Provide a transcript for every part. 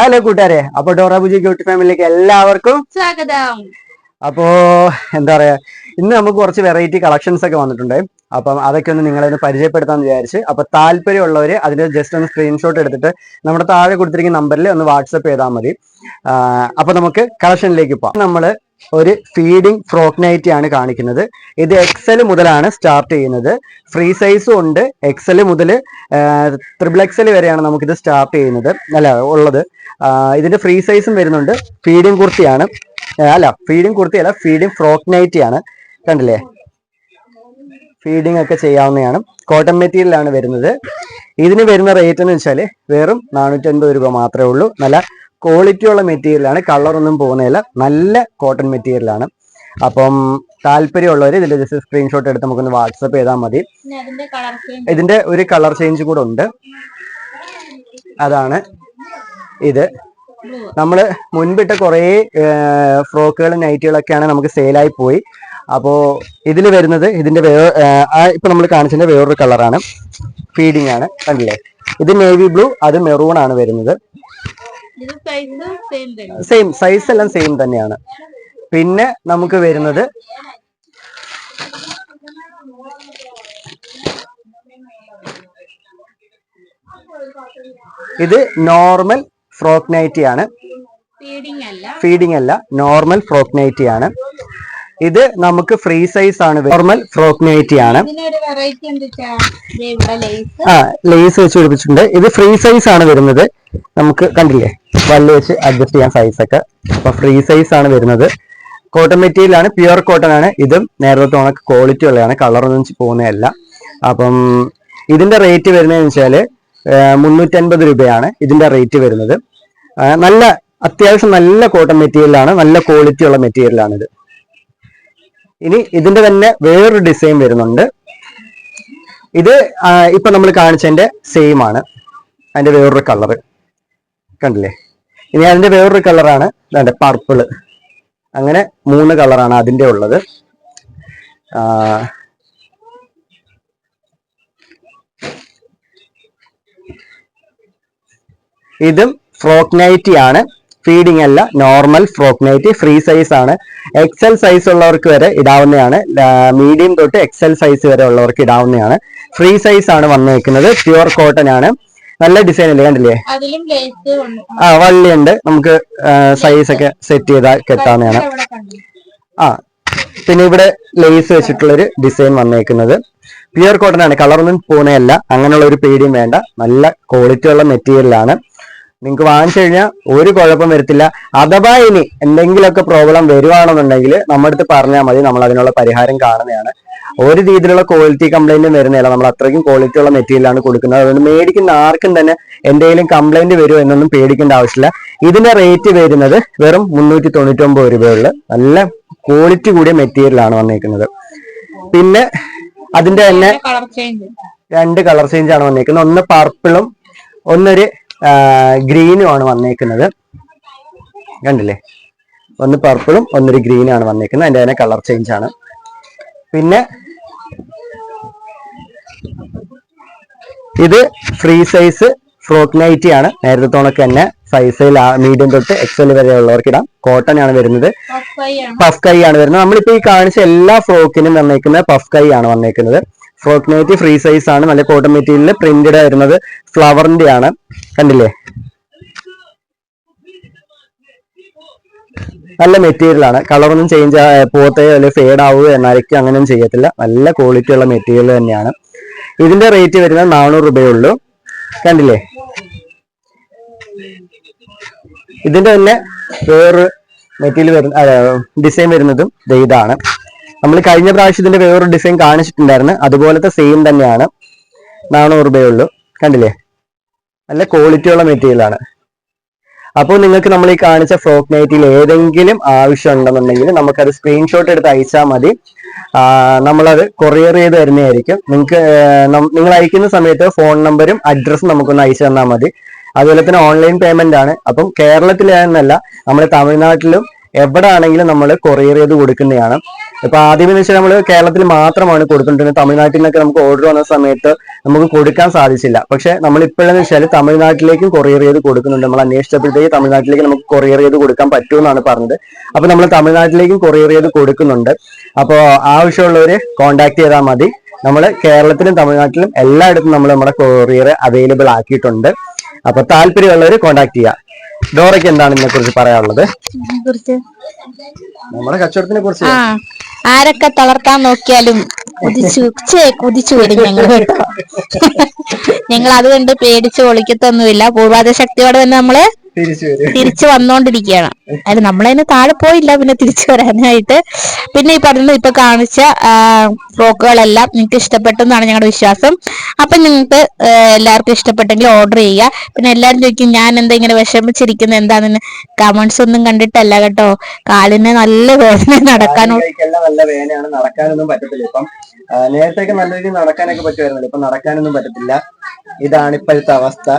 Hello കൂട്ടുകാരെ അപ്പൊ Dora Bujji cutie ഫാമിലിയിലേക്ക് എല്ലാവർക്കും സ്വാഗതം. അപ്പോ എന്താ പറയാ ഇന്ന് നമുക്ക് കുറച്ച് വെറൈറ്റി കളക്ഷൻസ് ഒക്കെ വന്നിട്ടുണ്ട്. അപ്പം അതൊക്കെ ഒന്ന് നിങ്ങളെ ഒന്ന് പരിചയപ്പെടുത്താന്ന് വിചാരിച്ച് അപ്പൊ താല്പര്യമുള്ളവർ അതിന്റെ ജസ്റ്റ് ഒന്ന് സ്ക്രീൻഷോട്ട് എടുത്തിട്ട് നമ്മുടെ താഴെ കൊടുത്തിരിക്കുന്ന നമ്പറിൽ ഒന്ന് വാട്സപ്പ് ചെയ്താൽ മതി. അപ്പൊ നമുക്ക് കളക്ഷനിലേക്ക് പോവാം. നമ്മൾ ഒരു ഫീഡിംഗ് ഫ്രോക്ക് നൈറ്റി ആണ് കാണിക്കുന്നത്. ഇത് എക്സൽ മുതലാണ് സ്റ്റാർട്ട് ചെയ്യുന്നത്. ഫ്രീ സൈസും ഉണ്ട്. എക്സൽ മുതൽ ത്രിബിൾ എക്സൽ വരെയാണ് നമുക്കിത് സ്റ്റാർട്ട് ചെയ്യുന്നത്. അല്ല ഉള്ളത്. ഇതിന്റെ ഫ്രീ സൈസും വരുന്നുണ്ട്. ഫീഡിങ് കുർത്തിയാണ്. അല്ല ഫീഡിങ് കുർത്തി അല്ല ഫീഡിംഗ് ഫ്രോക്ക് നൈറ്റി ആണ്. കണ്ടില്ലേ? ഫീഡിങ് ഒക്കെ ചെയ്യാവുന്നതാണ്. കോട്ടൺ മെറ്റീരിയലാണ് വരുന്നത്. ഇതിന് വരുന്ന റേറ്റ് എന്ന് വെച്ചാൽ വെറും നാനൂറ്റൻപത് രൂപ മാത്രമേ ഉള്ളൂ. നല്ല ക്വാളിറ്റി ഉള്ള മെറ്റീരിയൽ ആണ്. കളർ ഒന്നും പോകുന്നില്ല നല്ല കോട്ടൺ മെറ്റീരിയലാണ് അപ്പം താല്പര്യമുള്ളവർ ഇതിന്റെ ജസ്റ്റ് സ്ക്രീൻഷോട്ട് എടുത്ത് നമുക്കൊന്ന് വാട്സപ്പ് ചെയ്താൽ മതി. ഇതിന്റെ ഒരു കളർ ചേഞ്ച് കൂടെ ഉണ്ട്. അതാണ്. ഇത് നമ്മൾ മുൻപിട്ട കുറേ ഫ്രോക്കുകൾ നൈറ്റുകളൊക്കെയാണ് നമുക്ക് സെയിലായി പോയി. അപ്പോൾ ഇതിൽ വരുന്നത് ഇതിന്റെ വേ ഇപ്പം നമ്മൾ കാണിച്ചതിന്റെ വേറൊരു കളറാണ്. ഫീഡിംഗ് ആണ്. കണ്ടില്ലേ? ഇത് നേവി ബ്ലൂ അത് മെറൂൺ ആണ് വരുന്നത്. സെയിം സൈസ് എല്ലാം സെയിം തന്നെയാണ്. പിന്നെ നമുക്ക് വരുന്നത് ഇത് നോർമൽ ഫ്രോക്ക് നൈറ്റി ആണ്. ഫീഡിംഗ് അല്ല. നോർമൽ ഫ്രോക്ക് നൈറ്റി ആണ്. ഇത് നമുക്ക് ഫ്രീ സൈസ് ആണ് നോർമൽ ഫ്രോക്ക് നൈറ്റി ആണ്. ആ ലേസ് വെച്ച് പിടിപ്പിച്ചിട്ടുണ്ട്. ഇത് ഫ്രീ സൈസ് ആണ് വരുന്നത്. നമുക്ക് കണ്ടില്ലേ? വല്ല വെച്ച് അഡ്ജസ്റ്റ് ചെയ്യാൻ സൈസ് ഒക്കെ. അപ്പൊ ഫ്രീ സൈസ് ആണ് വരുന്നത്. കോട്ടൺ മെറ്റീരിയൽ ആണ്. പ്യുവർ കോട്ടൺ ആണ്. ഇതും നേരത്തെ ഉണക്ക് ക്വാളിറ്റി ഉള്ളതാണ്. കളറൊന്നും പോകുന്നതല്ല. അപ്പം ഇതിന്റെ റേറ്റ് വരുന്നതെന്ന് വെച്ചാൽ മുന്നൂറ്റൻപത് രൂപയാണ് ഇതിന്റെ റേറ്റ് വരുന്നത്. നല്ല അത്യാവശ്യം നല്ല കോട്ടൺ മെറ്റീരിയലാണ് നല്ല ക്വാളിറ്റി ഉള്ള മെറ്റീരിയൽ ആണ് ഇത്. ഇനി ഇതിന്റെ തന്നെ വേറൊരു ഡിസൈൻ വരുന്നുണ്ട്. ഇത് ഇപ്പൊ നമ്മൾ കാണിച്ചതിന്റെ സെയിം ആണ്. അതിന്റെ വേറൊരു കളറ് കണ്ടില്ലേ? ഇനി അതിന്റെ വേറൊരു കളറാണ് അതിന്റെ പർപ്പിൾ അങ്ങനെ മൂന്ന് കളറാണ് അതിന്റെ ഉള്ളത്. ഇതും ഫ്രോക്ക് നൈറ്റി ആണ്. ഫീഡിംഗ് അല്ല normal frock nightie free size ആണ്. എക്സൽ സൈസ് ഉള്ളവർക്ക് വരെ ഇടാവുന്നതാണ്. മീഡിയം തൊട്ട് എക്സൽ സൈസ് വരെ ഉള്ളവർക്ക് ഇടാവുന്നതാണ്. ഫ്രീ സൈസ് ആണ് വന്നേക്കുന്നത്. പ്യുവർ കോട്ടൺ ആണ്. നല്ല ഡിസൈൻ അല്ലേ? കണ്ടില്ലേ? ആ വള്ളിയുണ്ട് നമുക്ക് സൈസ് ഒക്കെ സെറ്റ് ചെയ്താൽ കെട്ടാവുന്നതാണ്. ആ പിന്നെ ഇവിടെ ലേസ് വെച്ചിട്ടുള്ളൊരു ഡിസൈൻ വന്നേക്കുന്നത്. പ്യുവർ കോട്ടൺ ആണ്. കളറൊന്നും പോണയല്ല. അങ്ങനെയുള്ള ഒരു പേടിയും വേണ്ട. നല്ല ക്വാളിറ്റി ഉള്ള മെറ്റീരിയൽ ആണ്. നിങ്ങൾക്ക് വാങ്ങിച്ചു കഴിഞ്ഞാൽ ഒരു കുഴപ്പം വരത്തില്ല. അഥവാ ഇനി എന്തെങ്കിലുമൊക്കെ പ്രോബ്ലം വരുവാണെന്നുണ്ടെങ്കിൽ നമ്മുടെ അടുത്ത് പറഞ്ഞാൽ മതി. നമ്മൾ അതിനുള്ള പരിഹാരം കാണുന്നതാണ്. ഒരു രീതിയിലുള്ള ക്വാളിറ്റി കംപ്ലൈന്റും വരുന്നില്ല നമ്മൾ അത്രയ്ക്കും ക്വാളിറ്റി ഉള്ള മെറ്റീരിയൽ ആണ് കൊടുക്കുന്നത്. അതുകൊണ്ട് മേടിക്കുന്ന ആർക്കും തന്നെ എന്തെങ്കിലും കംപ്ലൈന്റ് വരുമോ എന്നൊന്നും പേടിക്കേണ്ട ആവശ്യമില്ല. ഇതിന്റെ റേറ്റ് വരുന്നത് വെറും മുന്നൂറ്റി തൊണ്ണൂറ്റി ഒമ്പത് രൂപയുള്ള നല്ല ക്വാളിറ്റി കൂടിയ മെറ്റീരിയൽ ആണ് വന്നേക്കുന്നത്. പിന്നെ അതിന്റെ തന്നെ രണ്ട് കളർ ചേഞ്ച് ആണ് വന്നേക്കുന്നത്. ഒന്ന് പർപ്പിളും ഒന്നൊരു ഗ്രീനും ആണ് വന്നേക്കുന്നത്. കണ്ടില്ലേ? ഒന്ന് പർപ്പിളും ഒന്നൊരു ഗ്രീനും ആണ് വന്നേക്കുന്നത്. അതിന്റെ തന്നെ കളർ ചേഞ്ച് ആണ്. പിന്നെ ഇത് ഫ്രീ സൈസ് ഫ്രോക്ക് നൈറ്റി ആണ്. നേരത്തെ തോണൊക്കെ തന്നെ സൈസിൽ മീഡിയം തൊട്ട് എക്സൽ വരെ ഉള്ളവർക്ക് ഇടാം. കോട്ടൺ ആണ് വരുന്നത്. പഫ് കൈ ആണ്. വരുന്നത്. നമ്മളിപ്പോ ഈ കാണിച്ച എല്ലാ ഫ്രോക്കിനും വന്നേക്കുന്നത് പഫ് കൈ ആണ് വന്നേക്കുന്നത്. ഫ്രോക്ക് നൈറ്റി ഫ്രീ സൈസ് ആണ്. നല്ല കോട്ടൺ മെറ്റീരിയലിൽ പ്രിന്റഡ് ആയിരുന്നത് ഫ്ലവറിന്റെ ആണ് കണ്ടില്ലേ? നല്ല മെറ്റീരിയൽ ആണ്. കളറൊന്നും ചേഞ്ച് പോത്തേ അല്ലെങ്കിൽ ഫേഡ് ആവുകയോ എന്നായിരിക്കും അങ്ങനെയൊന്നും ചെയ്യത്തില്ല. നല്ല ക്വാളിറ്റി ഉള്ള മെറ്റീരിയൽ തന്നെയാണ്. ഇതിന്റെ റേറ്റ് വരുന്നത് നാനൂറ് രൂപയേ ഉള്ളൂ. കണ്ടില്ലേ? ഇതിന്റെ തന്നെ വേറൊരു മെറ്റീരിയൽ വരുന്ന ഡിസൈൻ വരുന്നതും ഇതാണ്. നമ്മൾ കഴിഞ്ഞ പ്രാവശ്യം ഇതിന്റെ വേറൊരു ഡിസൈൻ കാണിച്ചിട്ടുണ്ടായിരുന്നു. അതുപോലത്തെ സെയിം തന്നെയാണ്. നാനൂറ് രൂപയേ ഉള്ളൂ. കണ്ടില്ലേ? നല്ല ക്വാളിറ്റിയുള്ള മെറ്റീരിയൽ ആണ്. അപ്പോൾ നിങ്ങൾക്ക് നമ്മൾ ഈ കാണിച്ച ഫ്രോക്ക് നൈറ്റിൽ ഏതെങ്കിലും ആവശ്യം ഉണ്ടെന്നുണ്ടെങ്കിൽ നമുക്കത് സ്ക്രീൻഷോട്ട് എടുത്ത് അയച്ചാൽ മതി. നമ്മളത് കൊറിയർ ചെയ്ത് തരുന്നതായിരിക്കും. നിങ്ങൾക്ക് നിങ്ങൾ അയക്കുന്ന സമയത്ത് ഫോൺ നമ്പരും അഡ്രസ്സും നമുക്കൊന്ന് അയച്ചു തന്നാൽ മതി. അതുപോലെ തന്നെ ഓൺലൈൻ പേയ്മെന്റ് ആണ്. അപ്പം കേരളത്തിലെന്നല്ല നമ്മൾ തമിഴ്നാട്ടിലും എവിടെ ആണെങ്കിലും നമ്മൾ കൊറിയർ ചെയ്ത് കൊടുക്കുന്നതാണ്. ഇപ്പൊ ആദ്യമെന്ന് വെച്ചാൽ നമ്മൾ കേരളത്തിൽ മാത്രമാണ് കൊടുത്തിട്ടുണ്ടെങ്കിൽ തമിഴ്നാട്ടിൽ നിന്നൊക്കെ നമുക്ക് ഓർഡർ വന്ന സമയത്ത് നമുക്ക് കൊടുക്കാൻ സാധിച്ചില്ല. പക്ഷെ നമ്മൾ ഇപ്പോഴെന്ന് വെച്ചാൽ തമിഴ്നാട്ടിലേക്കും കൊറിയർ ചെയ്ത് കൊടുക്കുന്നുണ്ട്. നമ്മൾ അന്വേഷിച്ചപ്പോഴത്തേക്ക് തമിഴ്നാട്ടിലേക്ക് നമുക്ക് കൊറിയർ ചെയ്ത് കൊടുക്കാൻ പറ്റുമെന്നാണ് പറഞ്ഞത്. അപ്പൊ നമ്മൾ തമിഴ്നാട്ടിലേക്കും കൊറിയർ ചെയ്ത് കൊടുക്കുന്നുണ്ട്. അപ്പോൾ ആവശ്യമുള്ളവർ കോൺടാക്ട് ചെയ്താൽ മതി. നമ്മൾ കേരളത്തിലും തമിഴ്നാട്ടിലും എല്ലായിടത്തും നമ്മൾ നമ്മുടെ കൊറിയർ അവൈലബിൾ ആക്കിയിട്ടുണ്ട്. അപ്പൊ താല്പര്യമുള്ളവർ കോൺടാക്ട് ചെയ്യുക ഡോറയ്ക്ക് എന്താണ് ഇതിനെ കുറിച്ച് പറയാനുള്ളത് നമ്മുടെ കച്ചവടത്തിനെ കുറിച്ച്. ആരൊക്കെ തളർത്താൻ നോക്കിയാലും കുതിച്ചു കുതിച്ചു വരും ഞങ്ങൾ കേട്ടോ ഞങ്ങൾ അത് കണ്ട് പേടിച്ച് ഒളിക്കത്തൊന്നുമില്ല. പൂർവാദ ശക്തിയോടെ തന്നെ നമ്മൾ തിരിച്ചു വന്നോണ്ടിരിക്കുകയാണ്. അതായത് നമ്മളതിന് താഴെ പോയില്ല പിന്നെ തിരിച്ചു വരാനായിട്ട്. പിന്നെ ഈ പറഞ്ഞ ഇപ്പൊ കാണിച്ച ഫ്രോക്കുകളെല്ലാം നിങ്ങൾക്ക് ഇഷ്ടപ്പെട്ടു എന്നാണ് ഞങ്ങളുടെ വിശ്വാസം. അപ്പൊ നിങ്ങൾക്ക് എല്ലാവർക്കും ഇഷ്ടപ്പെട്ടെങ്കിൽ ഓർഡർ ചെയ്യുക. പിന്നെ എല്ലാവരും ചോദിക്കും ഞാൻ എന്താ ഇങ്ങനെ വിഷമിച്ചിരിക്കുന്നത് എന്താണെന്ന്? കമന്റ്സ് ഒന്നും കണ്ടിട്ടല്ല കേട്ടോ. കാലിന് നല്ല വേദന നടക്കാനോ നല്ല വേദനയാണ്. നടക്കാനൊന്നും പറ്റത്തില്ല. ഇപ്പം നേരത്തേക്ക് നല്ല രീതിയിൽ നടക്കാനൊക്കെ പറ്റുമായിരുന്നല്ലോ. ഇപ്പൊ നടക്കാനൊന്നും പറ്റത്തില്ല. ഇതാണ് ഇപ്പോഴത്തെ അവസ്ഥ.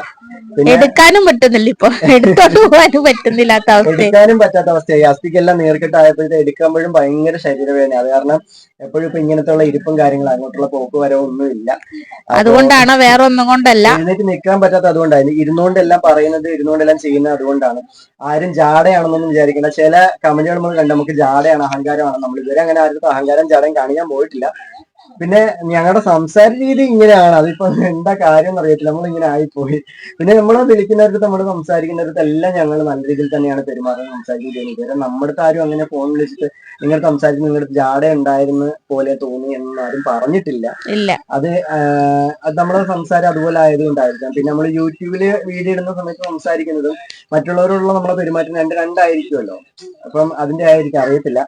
എടുക്കാനും പറ്റുന്നില്ല ഇപ്പൊ. എടുത്തോണ്ട് പോകാനും പറ്റുന്നില്ലാത്ത അവസ്ഥ എടുക്കാനും പറ്റാത്ത അവസ്ഥയായി. അസ്ഥിക്കെല്ലാം നേർക്കെട്ടായപ്പോഴത്തെ എടുക്കുമ്പോഴും ഭയങ്കര ശരീരവേദന അത് കാരണം എപ്പോഴും ഇപ്പൊ ഇങ്ങനത്തെ ഉള്ള ഇരിപ്പും കാര്യങ്ങളും അങ്ങോട്ടുള്ള പോക്ക് വരവും ഒന്നും ഇല്ല അതുകൊണ്ടാണ് വേറെ ഒന്നും കൊണ്ടല്ല? എഴുന്നേറ്റ് നിൽക്കാൻ പറ്റാത്ത അതുകൊണ്ടാണ്. ഇരുന്നുകൊണ്ടെല്ലാം പറയുന്നത് ഇരുന്നുകൊണ്ടെല്ലാം ചെയ്യുന്നത് അതുകൊണ്ടാണ്. ആരും ജാടയാണെന്നൊന്നും വിചാരിക്കേണ്ട. ചില കമന്റുകൾ നമ്മൾ കണ്ട് നമുക്ക് ജാടയാണ് അഹങ്കാരമാണ്. നമ്മൾ ഇതുവരെ അങ്ങനെ ആരും അഹങ്കാരം ജാടയും കാണിക്കാൻ പോയിട്ടില്ല. പിന്നെ ഞങ്ങളുടെ സംസാര രീതി ഇങ്ങനെയാണ്. അതിപ്പോ എന്താ കാര്യം അറിയത്തില്ല നമ്മൾ ഇങ്ങനെ ആയിപ്പോയി. പിന്നെ നമ്മൾ വിളിക്കുന്നവർക്ക് നമ്മൾ സംസാരിക്കുന്നവർക്ക് എല്ലാം ഞങ്ങൾ നല്ല രീതിയിൽ തന്നെയാണ് പെരുമാറുന്നത്. സംസാരിക്കുന്നത് എനിക്ക് കാരണം നമ്മുടെ ആരും അങ്ങനെ ഫോൺ വിളിച്ചിട്ട് നിങ്ങൾ സംസാരിക്കുന്ന നിങ്ങളുടെ ജാട ഉണ്ടായിരുന്ന പോലെ തോന്നി എന്ന് ആരും പറഞ്ഞിട്ടില്ല. അത് നമ്മുടെ സംസാരം അതുപോലെ ആയതുകൊണ്ടായിരിക്കാം. പിന്നെ നമ്മൾ യൂട്യൂബിൽ വീഡിയോ ഇടുന്ന സമയത്ത് സംസാരിക്കുന്നതും മറ്റുള്ളവരോടുള്ള നമ്മളെ പെരുമാറ്റം രണ്ട് രണ്ടായിരിക്കുമല്ലോ. അപ്പം അതിന്റെ ആയിരിക്കും. അറിയത്തില്ല.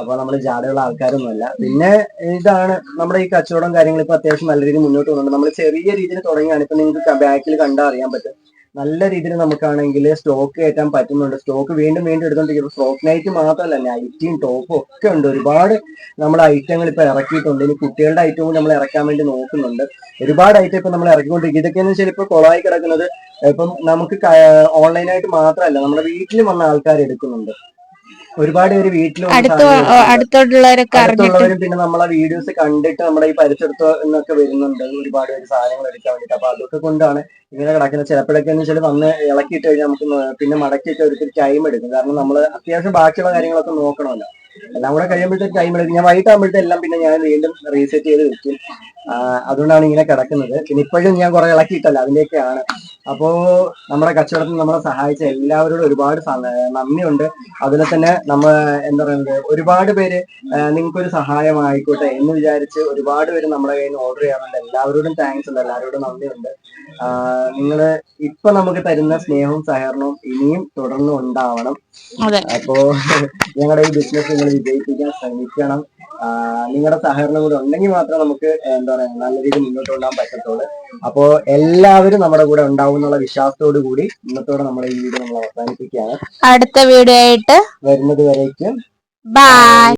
അപ്പൊ നമ്മൾ ജാടയുള്ള ആൾക്കാരൊന്നുമല്ല. പിന്നെ ഇതാണ് നമ്മുടെ ഈ കച്ചവടം കാര്യങ്ങൾ ഇപ്പൊ അത്യാവശ്യം നല്ല രീതിയിൽ മുന്നോട്ട് പോകുന്നുണ്ട്. നമ്മൾ ചെറിയ രീതിയിൽ തുടങ്ങിയാണ്. ഇപ്പൊ നിങ്ങൾക്ക് ബാക്കിൽ കണ്ടാൽ അറിയാൻ പറ്റും. നല്ല രീതിയിൽ നമുക്കാണെങ്കിൽ സ്റ്റോക്ക് കയറ്റാൻ പറ്റുന്നുണ്ട്. സ്റ്റോക്ക് വീണ്ടും വീണ്ടും എടുത്തോണ്ടിരിക്കും സ്റ്റോക്ക് നൈറ്റ് മാത്രമല്ല നൈറ്റിയും ടോപ്പും ഒക്കെ ഉണ്ട്. ഒരുപാട് നമ്മുടെ ഐറ്റങ്ങൾ ഇപ്പൊ ഇറക്കിയിട്ടുണ്ട്. ഇനി കുട്ടികളുടെ ഐറ്റവും നമ്മൾ ഇറക്കാൻ വേണ്ടി നോക്കുന്നുണ്ട്. ഒരുപാട് ഐറ്റം ഇപ്പൊ നമ്മൾ ഇറക്കിക്കൊണ്ടിരിക്കും ഇതൊക്കെയെന്ന് വെച്ചാൽ ഇപ്പൊ കൊളായി കിടക്കുന്നത് ഇപ്പം നമുക്ക് ഓൺലൈനായിട്ട് മാത്രമല്ല നമ്മുടെ വീട്ടിലും വന്ന ആൾക്കാർ എടുക്കുന്നുണ്ട്. ഒരുപാട് പേര് വീട്ടിൽ. അടുത്തോട്ടുള്ളവരൊക്കെ അടുത്തുള്ളവരും പിന്നെ നമ്മളെ വീഡിയോസ് കണ്ടിട്ട് നമ്മുടെ ഈ പരിസരത്ത് നിന്നൊക്കെ വരുന്നുണ്ട്. ഒരുപാട് പേര് സാധനങ്ങൾ എടുക്കാൻ വേണ്ടിട്ട് അപ്പൊ അതൊക്കെ കൊണ്ടാണ് ഇങ്ങനെ കിടക്കുന്നത്. ചിലപ്പോഴൊക്കെ എന്ന് വെച്ചാൽ വന്ന് ഇളക്കിയിട്ട് കഴിഞ്ഞാൽ നമുക്ക് പിന്നെ മടക്കിയിട്ട് ഒരു ടൈം എടുക്കും. കാരണം നമ്മൾ അത്യാവശ്യം ബാക്കിയുള്ള കാര്യങ്ങളൊക്കെ നോക്കണമല്ലോ. എല്ലാം കൂടെ കഴിയുമ്പോഴത്തേക്ക് ടൈം എടുക്കും. ഞാൻ വൈകിട്ടാകുമ്പോഴത്തെ എല്ലാം പിന്നെ ഞാൻ വീണ്ടും റീസെറ്റ് ചെയ്ത് വെക്കും. അതുകൊണ്ടാണ് ഇങ്ങനെ കിടക്കുന്നത്. പിന്നെ ഇപ്പോഴും ഞാൻ കുറെ ഇളക്കിയിട്ടല്ല അതിന്റെയൊക്കെയാണ്. അപ്പോ നമ്മുടെ കച്ചവടത്തിൽ നമ്മളെ സഹായിച്ച എല്ലാവരോടും ഒരുപാട് നന്ദിയുണ്ട്. അതിൽ തന്നെ നമ്മൾ എന്താ പറയുന്നത് ഒരുപാട് പേര് നിങ്ങൾക്കൊരു സഹായമായിക്കോട്ടെ എന്ന് വിചാരിച്ച് ഒരുപാട് പേര് നമ്മുടെ കയ്യിൽ നിന്ന് ഓർഡർ ചെയ്യാറുണ്ട്. എല്ലാവരോടും താങ്ക്സ് ഉണ്ട് എല്ലാവരോടും നന്ദിയുണ്ട്. നിങ്ങൾ ഇപ്പൊ നമുക്ക് തരുന്ന സ്നേഹവും സഹകരണവും ഇനിയും തുടർന്നും ഉണ്ടാവണം അപ്പോ ഞങ്ങളുടെ ഈ ബിസിനസ് നിങ്ങൾ വിജയിപ്പിക്കാൻ ശ്രമിക്കണം. നിങ്ങളുടെ സഹകരണം കൂടെ ഉണ്ടെങ്കിൽ മാത്രമേ നമുക്ക് എന്താ പറയാ നല്ല രീതിയിൽ മുന്നോട്ട് കൊണ്ടുപോകാൻ പറ്റത്തുള്ളൂ. അപ്പോ എല്ലാവരും നമ്മുടെ കൂടെ ഉണ്ടാവും എന്നുള്ള വിശ്വാസത്തോടു കൂടി ഇന്നത്തോടെ നമ്മുടെ ഈ വീഡിയോ നമ്മൾ അവസാനിപ്പിക്കുകയാണ്. അടുത്ത വീഡിയോ ആയിട്ട് വരുന്നത് വരേക്കും. ബൈ